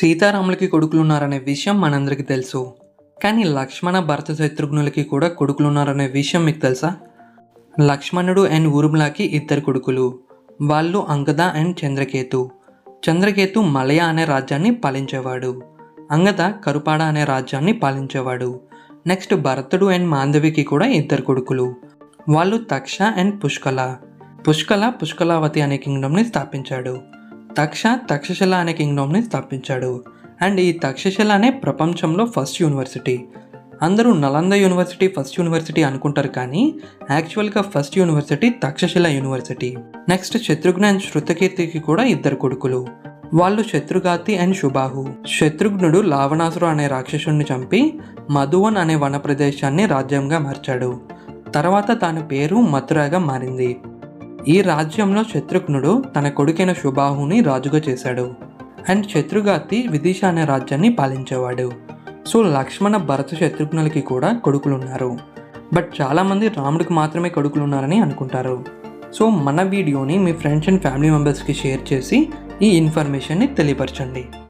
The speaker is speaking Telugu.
సీతారాములకి కొడుకులున్నారనే విషయం మనందరికీ తెలుసు. కానీ లక్ష్మణ భరత శత్రుఘ్నులకి కూడా కొడుకులున్నారనే విషయం మీకు తెలుసా? లక్ష్మణుడు అండ్ ఊర్మిళకి ఇద్దరు కొడుకులు. వాళ్ళు అంగద అండ్ చంద్రకేతు. చంద్రకేతు మలయ అనే రాజ్యాన్ని పాలించేవాడు. అంగద కరుపాడ అనే రాజ్యాన్ని పాలించేవాడు. నెక్స్ట్ భరతుడు అండ్ మాంధవికి కూడా ఇద్దరు కొడుకులు. వాళ్ళు తక్ష అండ్ పుష్కల. పుష్కల పుష్కలావతి అనే కింగ్డమ్ని స్థాపించాడు. తక్ష తక్షశిల అనే కింగ్డమ్ని స్థాపించాడు. అండ్ ఈ తక్షశిల అనే ప్రపంచంలో ఫస్ట్ యూనివర్సిటీ. అందరూ నలంద యూనివర్సిటీ ఫస్ట్ యూనివర్సిటీ అనుకుంటారు కానీ యాక్చువల్గా first university Takshashila university. Next Shatrughna and శృతకీర్తికి కూడా ఇద్దరు కొడుకులు. వాళ్ళు శత్రుఘాతి అండ్ శుబాహు శత్రుఘ్నుడు లావణాసురు అనే రాక్షసుడిని చంపి మధువన్ అనే వన ప్రదేశాన్ని రాజ్యంగా మార్చాడు. తర్వాత తాను పేరు మథురాగా మారింది. ఈ రాజ్యంలో శత్రుఘ్నుడు తన కొడుకైన శుబాహుని రాజుగా చేశాడు. అండ్ శత్రుఘాతి విదిశ అనే రాజ్యాన్ని పాలించేవాడు. సో లక్ష్మణ భరత శత్రుఘ్నులకి కూడా కొడుకులున్నారు. బట్ చాలామంది రాముడికి మాత్రమే కొడుకులున్నారని అనుకుంటారు. సో మన వీడియోని మీ ఫ్రెండ్స్ అండ్ ఫ్యామిలీ మెంబర్స్కి షేర్ చేసి ఈ ఇన్ఫర్మేషన్ని తెలియపరచండి.